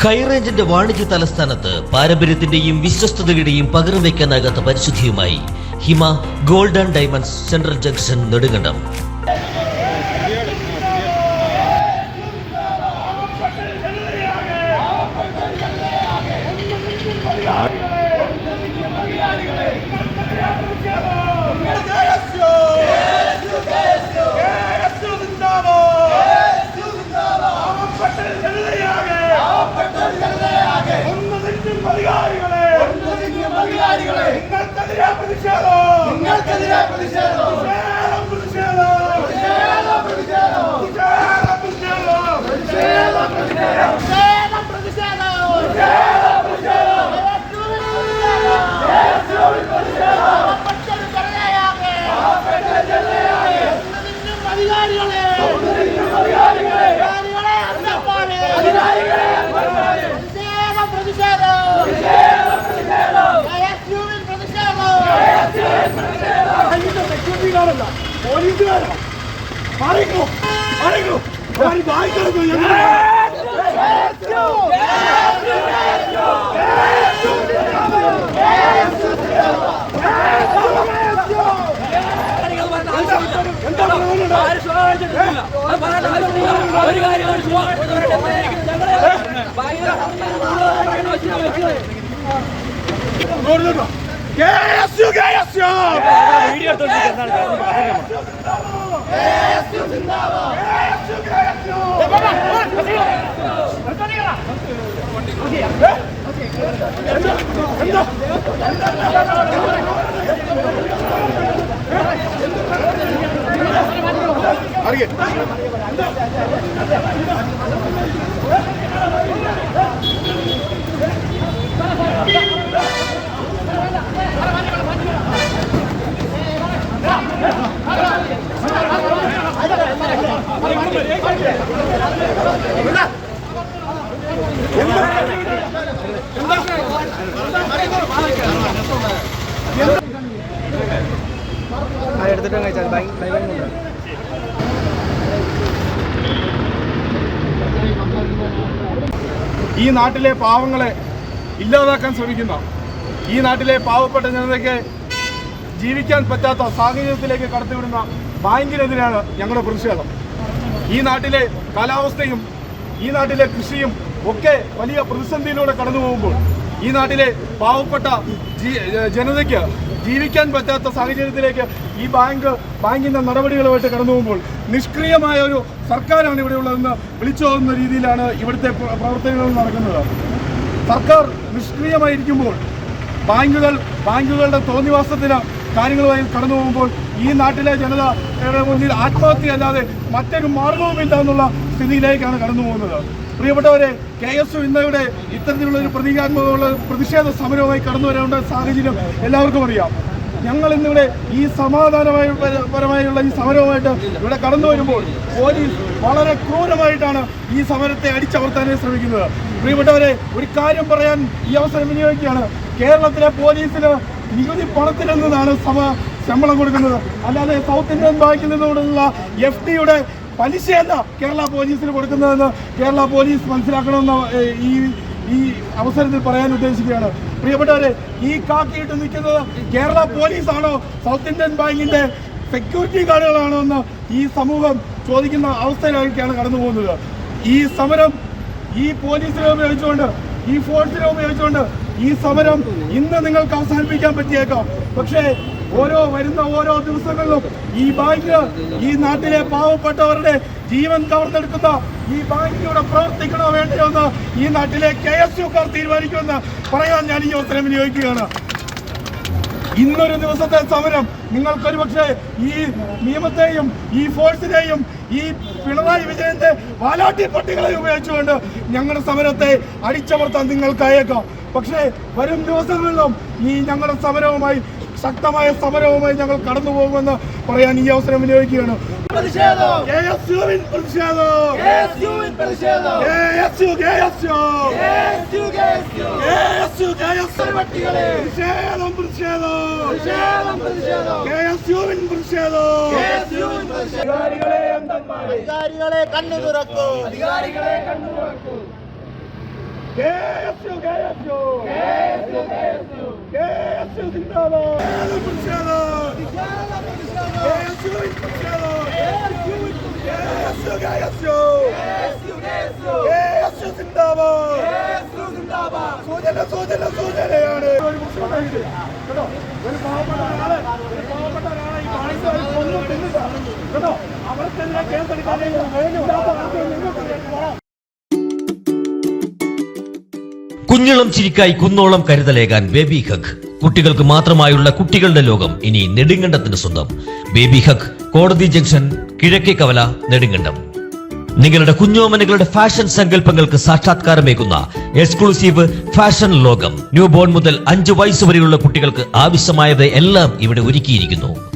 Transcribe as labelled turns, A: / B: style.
A: ഹൈറേഞ്ചിന്റെ വാണിജ്യ തലസ്ഥാനത്ത് പാരമ്പര്യത്തിന്റെയും വിശ്വസ്തതയുടെയും പകർന്നു വയ്ക്കാനാകാത്ത പരിശുദ്ധിയുമായി Hima gold and diamonds central junction Nedumkandam.
B: പോലീസുകാരാ പറയുന്നു
C: പറയുന്നു വായിക്കുന്നു ഞങ്ങൾ ഒരു കാര്യം വീഡിയോ എന്താ எடுத்துட்டோங்க சார் பை பை பை ഈ നാട്ടിലെ പാവങ്ങളെ ഇല്ലാതാക്കാൻ ശ്രമിക്കുന്ന ഈ നാട്ടിലെ പാവപ്പെട്ട ജനതയ്ക്ക് ജീവിക്കാൻ പറ്റാത്ത സാഹചര്യത്തിലേക്ക് കടത്തിവിടുന്ന ബാങ്കിനെതിരെയാണ് ഞങ്ങളുടെ പ്രതിഷേധം. ഈ നാട്ടിലെ കാലാവസ്ഥയും ഈ നാട്ടിലെ കൃഷിയും ഒക്കെ വലിയ പ്രതിസന്ധിയിലൂടെ കടന്നു പോകുമ്പോൾ ഈ നാട്ടിലെ പാവപ്പെട്ട ജനതയ്ക്ക് ജീവിക്കാൻ പറ്റാത്ത സാഹചര്യത്തിലേക്ക് ഈ ബാങ്ക് ബാങ്കിന്റെ നടപടികളുമായിട്ട് കടന്നു പോകുമ്പോൾ നിഷ്ക്രിയമായ ഒരു സർക്കാരാണ് ഇവിടെ ഉള്ളതെന്ന് വിളിച്ചു പോകുന്ന രീതിയിലാണ് ഇവിടുത്തെ പ്രവർത്തനങ്ങൾ നടക്കുന്നത്. സർക്കാർ നിഷ്ക്രിയമായിരിക്കുമ്പോൾ ബാങ്കുകൾ ബാങ്കുകളുടെ തോന്നിവാസത്തിന് കാര്യങ്ങളുമായി കടന്നു പോകുമ്പോൾ ഈ നാട്ടിലെ ജനതയുടെ മുന്നിൽ ആത്മഹത്യയല്ലാതെ മറ്റൊരു മാർഗവുമില്ല എന്നുള്ള സ്ഥിതിയിലേക്കാണ് കടന്നു പോകുന്നത്. പ്രിയപ്പെട്ടവരെ കെ എസ് യു ഇന്നയുടെ ഇത്തരത്തിലുള്ള ഒരു പ്രതീകാത്മകമുള്ള പ്രതിഷേധ സമരവുമായി കടന്നു വരേണ്ട സാഹചര്യം എല്ലാവർക്കും അറിയാം. ഞങ്ങൾ ഇന്നിവിടെ ഈ സമാധാനമായ പരമായുള്ള ഈ സമരവുമായിട്ട് ഇവിടെ കടന്നു വരുമ്പോൾ പോലീസ് വളരെ ക്രൂരമായിട്ടാണ് ഈ സമരത്തെ അടിച്ചമർത്താനായി ശ്രമിക്കുന്നത്. പ്രിയപ്പെട്ടവരെ ഒരു കാര്യം പറയാൻ ഈ അവസരം വിനിയോഗിക്കുകയാണ്. കേരളത്തിലെ പോലീസിന് നികുതി പണത്തിൽ നിന്നാണ് സമ ശമ്പളം കൊടുക്കുന്നത്. അല്ലാതെ സൗത്ത് ഇന്ത്യൻ ബാങ്കിൽ നിന്നുള്ള എഫ് ഡിയുടെ പലിശയല്ല കേരള പോലീസിന് കൊടുക്കുന്നതെന്ന് കേരള പോലീസ് മനസ്സിലാക്കണമെന്ന് ഈ ഈ അവസരത്തിൽ പറയാൻ ഉദ്ദേശിക്കുകയാണ്. പ്രിയപ്പെട്ടവരെ ഈ കാക്കിയിട്ട് നിൽക്കുന്നത് കേരള പോലീസാണോ? സൗത്ത് ഇന്ത്യൻ ബാങ്കിന്റെ സെക്യൂരിറ്റി ഗാർഡുകളാണോ എന്ന് ഈ സമൂഹം ചോദിക്കുന്ന അവസ്ഥയിലേക്കാണ് കടന്നു പോകുന്നത്. ഈ സമരം ഈ പോലീസിനെ ഉപയോഗിച്ചുകൊണ്ട് ഈ ഫോഴ്സിനെ ഉപയോഗിച്ചുകൊണ്ട് ഈ സമരം ഇന്ന് നിങ്ങൾക്ക് അവസാനിപ്പിക്കാൻ പറ്റിയേക്കാം. പക്ഷേ ഓരോ വരുന്ന ഓരോ ദിവസങ്ങളിലും ഈ ബാങ്ക് ഈ നാട്ടിലെ പാവപ്പെട്ടവരുടെ ജീവൻ കവർന്നെടുക്കുന്ന ഈ ബാങ്കിലൂടെ പ്രവർത്തിക്കണോ വേണ്ടയോ എന്ന് ഈ നാട്ടിലെ കെ എസ് യുക്കാർ തീരുമാനിക്കുമെന്ന് പറയാൻ ഞാൻ ഈ അവസരം വിനിയോഗിക്കുകയാണ്. ഇന്നൊരു ദിവസത്തെ സമരം നിങ്ങൾക്കൊരു പക്ഷേ ഈ നിയമത്തെയും ഈ ഫോഴ്സിനെയും ഈ പിണറായി വിജയന്റെ വാലാട്ടി പട്ടികളെ ഉപയോഗിച്ചുകൊണ്ട് ഞങ്ങളുടെ സമരത്തെ അടിച്ചമർത്താൻ നിങ്ങൾക്കായേക്കാം. പക്ഷേ വരും ദിവസങ്ങളിലും ഈ ഞങ്ങളുടെ സമരവുമായി ശക്തമായ സമരവുമായി ഞങ്ങൾ കടന്നു പോകുമെന്ന് പറയാൻ ഈ അവസരം വിനിയോഗിക്കുകയാണ്
B: അധികാരികളെ കണ്ണു തുറക്കൂ അധികാരികളെ കണ്ണു തുറക്കൂ
C: സൂചന സൂചന സൂചനയാണ് ഒരു മുസ്ലിം ഇത്. കേട്ടോ ഒരു പാവപ്പെട്ട ഒരാളെ ഒരു പാവപ്പെട്ട ഒരാളെ ഈ പാകിസ്ഥാൻ കൊന്നു തിന്നുക കേട്ടോ അവർക്കെതിരെ കേസെടുക്കാൻ ഇല്ലാത്ത ആർക്കും നിങ്ങൾക്കറിയാം
A: കുഞ്ഞിളം ചിരിക്കായി കുന്നോളം കരുതലേകാൻ ബേബി ഹഗ്. കുട്ടികൾക്ക് മാത്രമായുള്ള കുട്ടികളുടെ ലോകം ഇനി നെടുങ്കണ്ടത്തിന് സ്വന്തം. ബേബി ഹഗ് കോടതി ജംഗ്ഷൻ കിഴക്കേ കവല നെടുങ്കണ്ടം. നിങ്ങളുടെ കുഞ്ഞോമനകളുടെ ഫാഷൻ സങ്കല്പങ്ങൾക്ക് സാക്ഷാത്കാരമേകുന്ന എക്സ്ക്ലൂസീവ് ഫാഷൻ ലോകം. ന്യൂബോൺ മുതൽ അഞ്ചു വയസ്സ് വരെയുള്ള കുട്ടികൾക്ക് ആവശ്യമായത് എല്ലാം ഇവിടെ ഒരുക്കിയിരിക്കുന്നു.